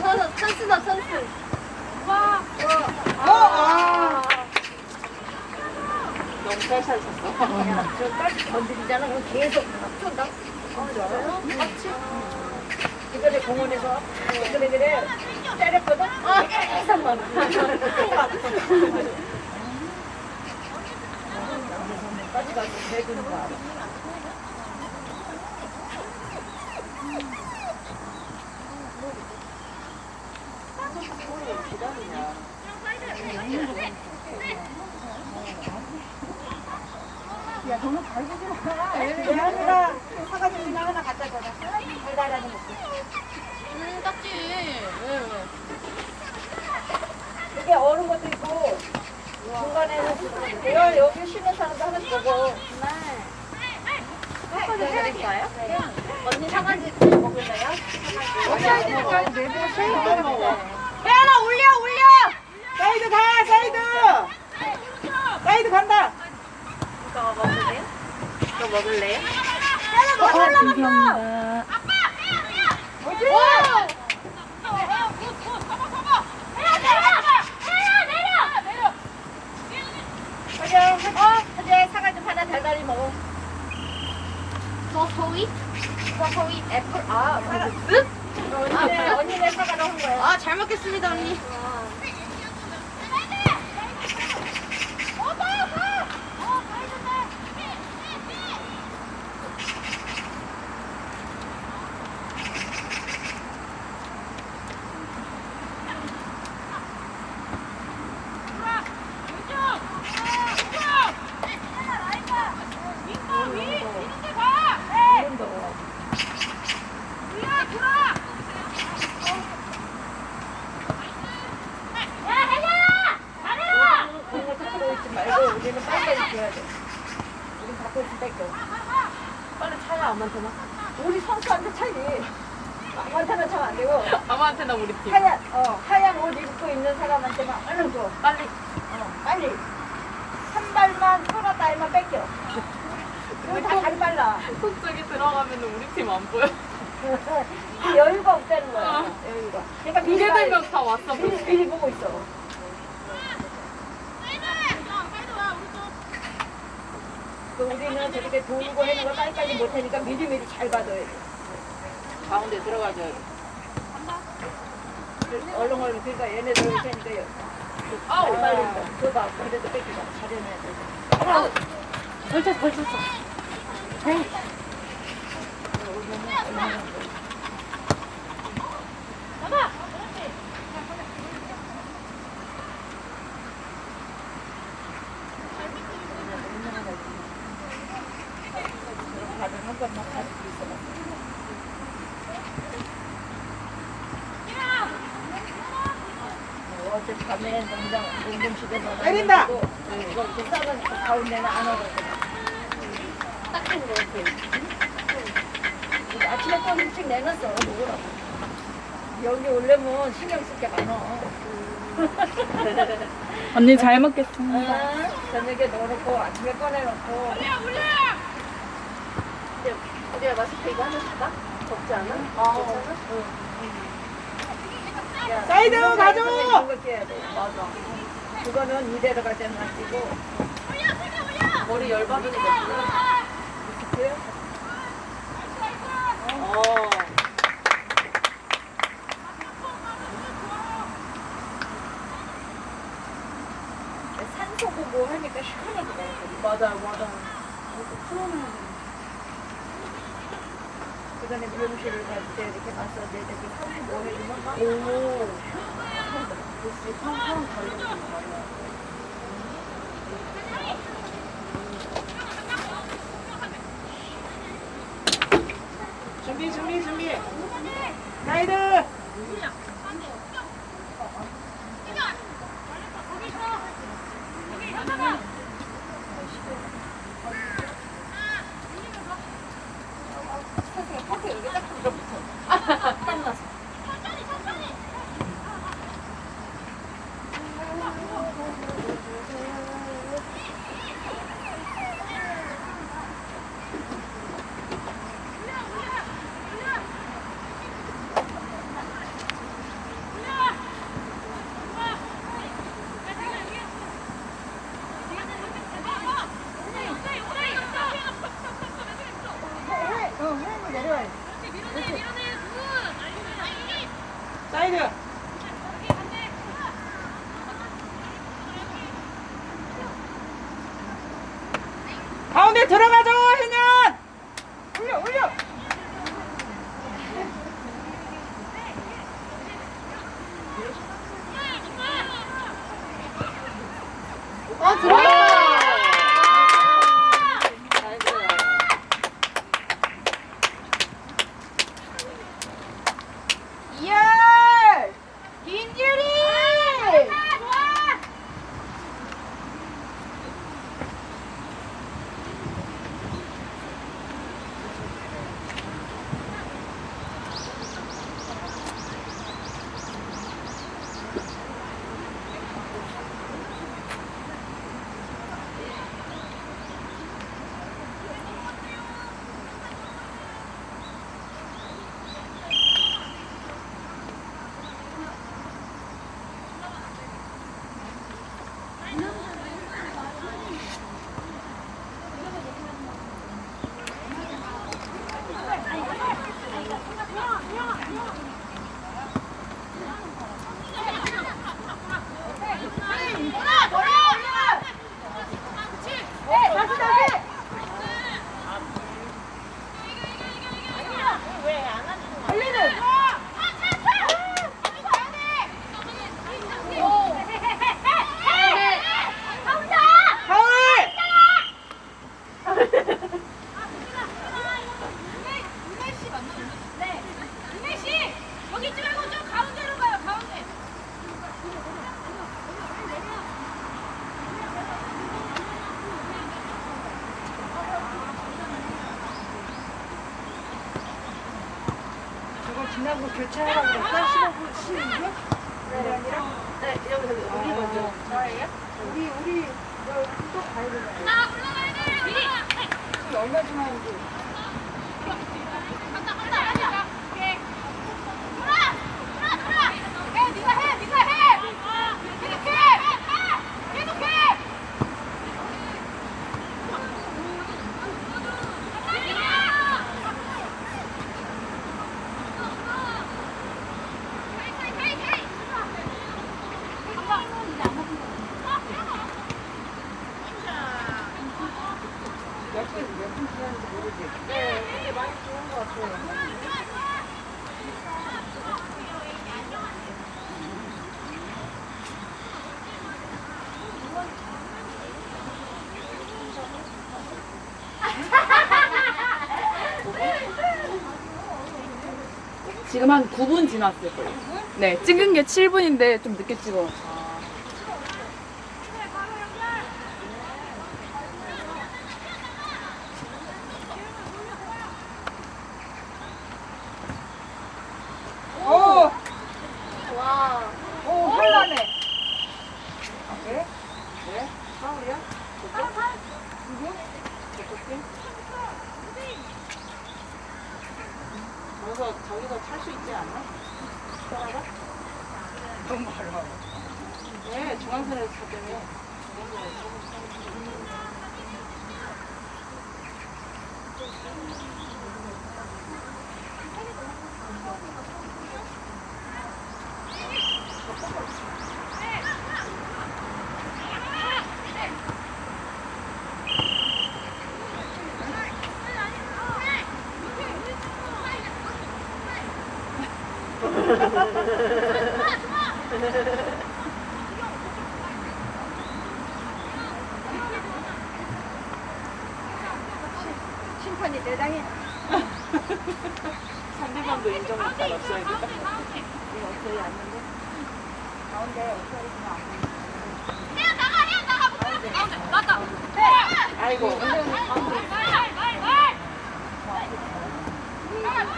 선수 찬스다 찬스. 와. 어, 아. 너무 살살 쳤어. 저까지 건드리잖아. 그럼 계속 쏜다. 어. 맞지? 이번에 공원에서 그래 그래 때렸거든. 계속 막. 까지 가서 대구는 거 알아. 대한이가 사가지고 그냥 하나 갖다 줘라. 달달하게 먹게. 음, 딱지. 왜, 왜? 이게 어른 것도 있고 중간에는 내가 여기 쉬는 사람도 하나씩 보고 해드릴까요? 언니 상한지 먹을래요? 대한아 올려 올려. 사이드 가 사이드. 사이드 간다. 이거 먹을래요? 이거 먹을래요? 애플? 아 언니네 사과로 한 거야. 아, 잘 먹겠습니다, 언니. 그런 거 들고 있지 말고 우리는 빨리빨리 줘야 돼. 우린 갖고 있을 뺏겨. 빨리 차야, 아무한테나. 우리 선수한테 차지. 아무한테나 차면 안 되고 아무한테나 우리 팀. 하얀 어 하얀 옷 입고 있는 사람한테만 얼른 줘. 빨리. 어, 빨리. 한 발만 끌었다 하면 뺏겨. 여기 다 다리 빨라. 속쪽에 들어가면 우리 팀 안 보여. 여유가 없다는 거야. 여유가. 그러니까 미리 봐야 걔들명 다 왔어. 미리, 미리 보고 있어. 그 우리는 저렇게 돌고 하는 걸 빨리빨리 못하니까 미리미리 잘 받아야 돼. 가운데 들어가줘야 돼. 얼른 얼른 그러니까 얘네들 올 테니까 아우. 빨리 빨리 줘봐. 그래도 뺏기자. 잘해놔야 돼. 벌써, 벌써. 다들 한 번만 가지고 있어봐. 어, 어젯밤에 농장, 농장실에 넣어가지고 때린다. 이거 이렇게 싸가지고 가운데는 안 오거든. 딱한 거 같아. 아침에 또 일찍 내놨어, 먹으라고. 여기 오려면 신경 쓸 게 많아. 언니 잘 먹겠습니다. 아, 저녁에 넣어놓고 아침에 꺼내놓고. 우리가 마스크 이거 하나 줄까? 덥지 않아? 아, 야, 사이드 가져! 끼워야 돼. 맞아. 그거는 이대로 갈 때는 안 끼고. 머리 열받으니까. 그래요? 어. 산소 보고 하니까 시원하더라고. 맞아, 맞아. 그 전에 미용실을 갈 때 이렇게 마사지 이렇게 35 해주면 막 오. 글쎄 팡팡 걸리는 거야. 준비 준비 준비. 사이드. 선생님 파트 여기 딱 들어붙어. 땀나서. 사이드. 가운데 들어가죠, 혜년! 올려, 올려! 어, 들어갔다. 이열! 김유리! 파울! 여기 있지 말고 좀 가운데로 가요, 가운데. 저거 지나고 교체하라고 그랬어? 15분, 16분? 그게 아니라? 네, 여기서 우리 먼저. 저예요? 우리, 우리, 너 또 가야 되잖아. 나 올라가야 돼. 미리. 우리 얼마 좀 하는지. 간다, 간다, 간다. 오케이. 돌아, 돌아, 돌아. 해, 네가 해, 네가 해. 계속해. 계속해. 몇 분, 몇분 지났는지 모르지. 네, 이게 많이 좋은 것 같아요. 지금 한 9분 지났을 거예요. 네, 찍은 게 7분인데 좀 늦게 찍어. 오! 와. 오, 혼란해. 아, 그래? 왜? 파울이야? 그래서 저기서 찰수 있지 않나? 따라가? 너무 멀어. 네, 중앙선에서 찼다며. 심판이 대단해. 상대방도 인정받아 없어야 돼. 이거 어떻게 왔는데? 가운데 어떻게 있으면 해야 나가, 해야 나가. 가운데, 맞다. 아이고.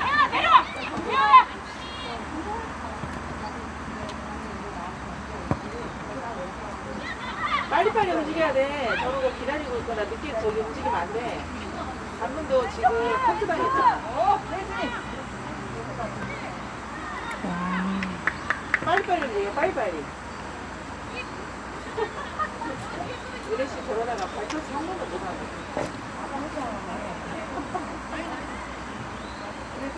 해야 내려와. 내려와. 돼. 저러고 기다리고 있거나 늦게 저기 움직이면 안 돼. 반문도 지금 커트 당했잖아. 어, 혜진이. 빨리빨리 움직여, 빨리빨리. 이래씨 저러다가 발터치 한 번도 못 하고. 그래,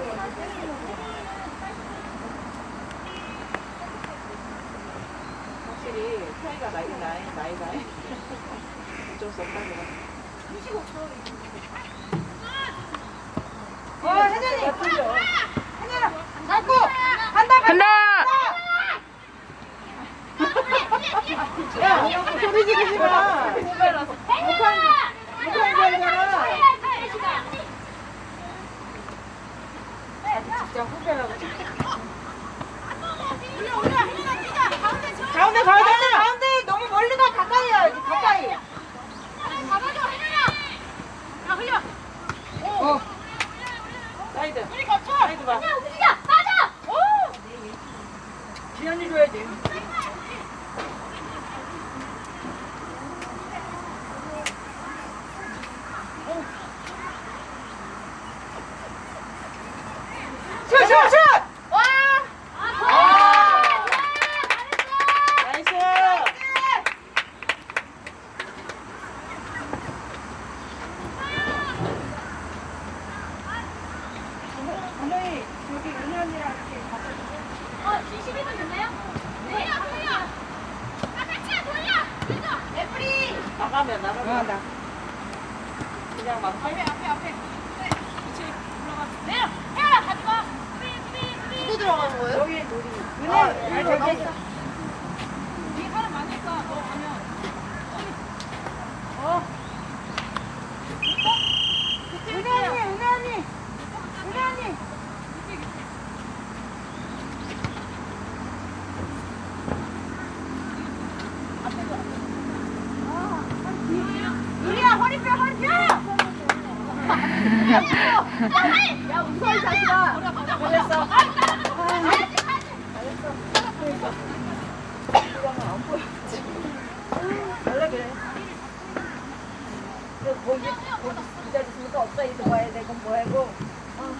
확실히 차이가 나긴 나이, 나이가. 어쩔 수 없다, 그래. 어, 혜진이. 혜진아, 잡고. 간다, 간다! 야, 소리 지르지 마. 목한, 목한 걸잖아. 진짜 후배라고. 거기 기다리 있으니까 업사이드 봐야 되고 뭐하고. 아.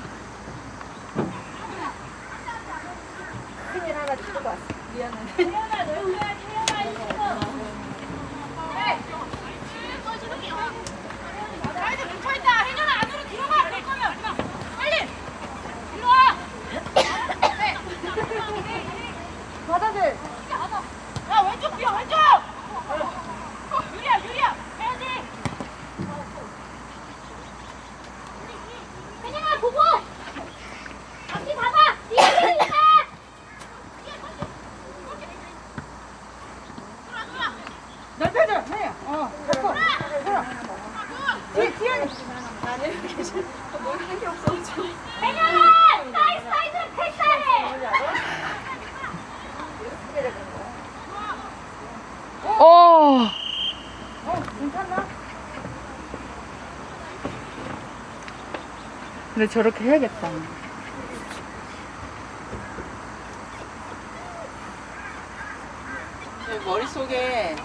큰일 하나 치고 왔어. 미안해. 빨리 일로 와 바다들. 야 왼쪽 비어 왼쪽 유리야 유리야 해야지 혜준아 보고 앞뒤 봐봐 뒤에 있다 넓혀줘, 해. 어, 잡고. 들어. 뒤, 뒤에. 혜준아 사이드 사이드로 패스해 어. 어, 괜찮나? 근데 저렇게 해야겠다. 내 머릿속에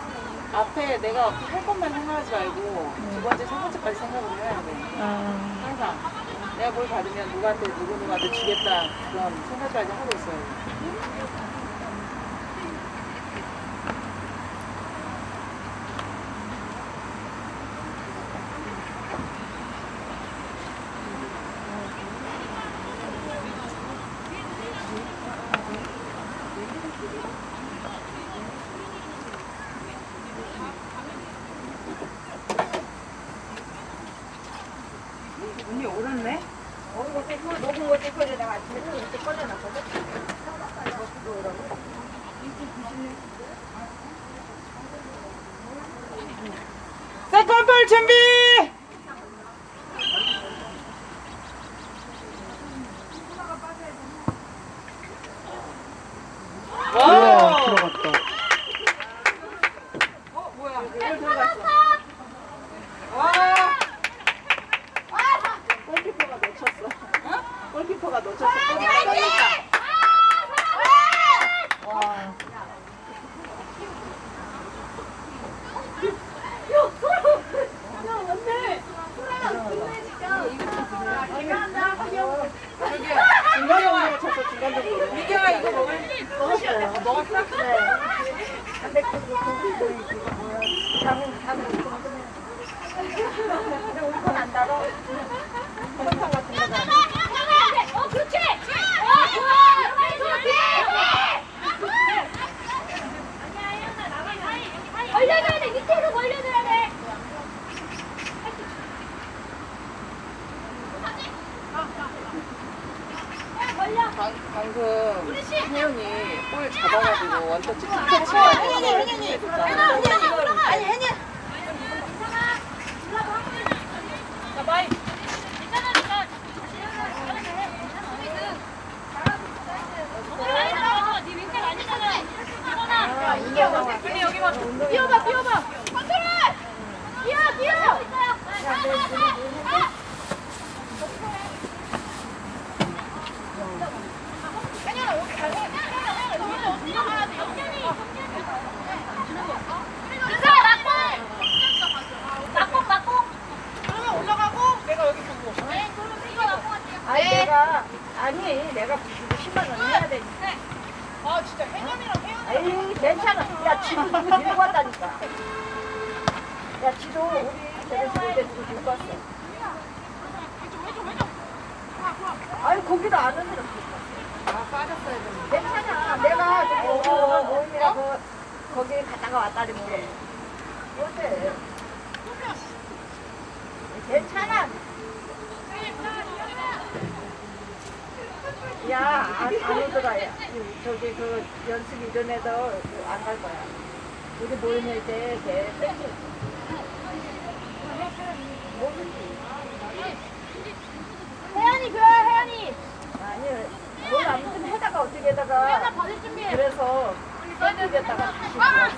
앞에 내가 할 것만 생각하지 말고 두 번째, 세 번째까지 생각을 해야 돼. 아, 항상 내가 뭘 받으면 누구한테 누구 누구한테 주겠다 그런 생각까지 하고 있어야 돼. 눈이 오르네. 먹은 거 떼고, 먹은 거 떼고 내가 아침에 또 이렇게 꺼내놨거든. 세 아니 내가 10만 원 해야 되니까 아 진짜 혜연이랑 혜연 에이 괜찮아. 야 지도 누구 데리고 왔다니까. 야 지도 우리 저기 죽을 때 누구 들고 왔어. 아니 거기도 아는 사람 아 빠졌어야 되는데. 괜찮아. 내가 저기 오늘 모임이라 고 거기 갔다가 물어 어때? 괜찮아 야, 안, 안 오더라. 야. 저기 그 연습 이전에도 안 갈 거야. 우리 모임에 이제 걔 땡겨. 모르지. 혜연이 그래 혜연이 아니, 뭘 아무튼 해다가 어떻게 해다가 받을 준비해 그래서 땡기겠다가 다시.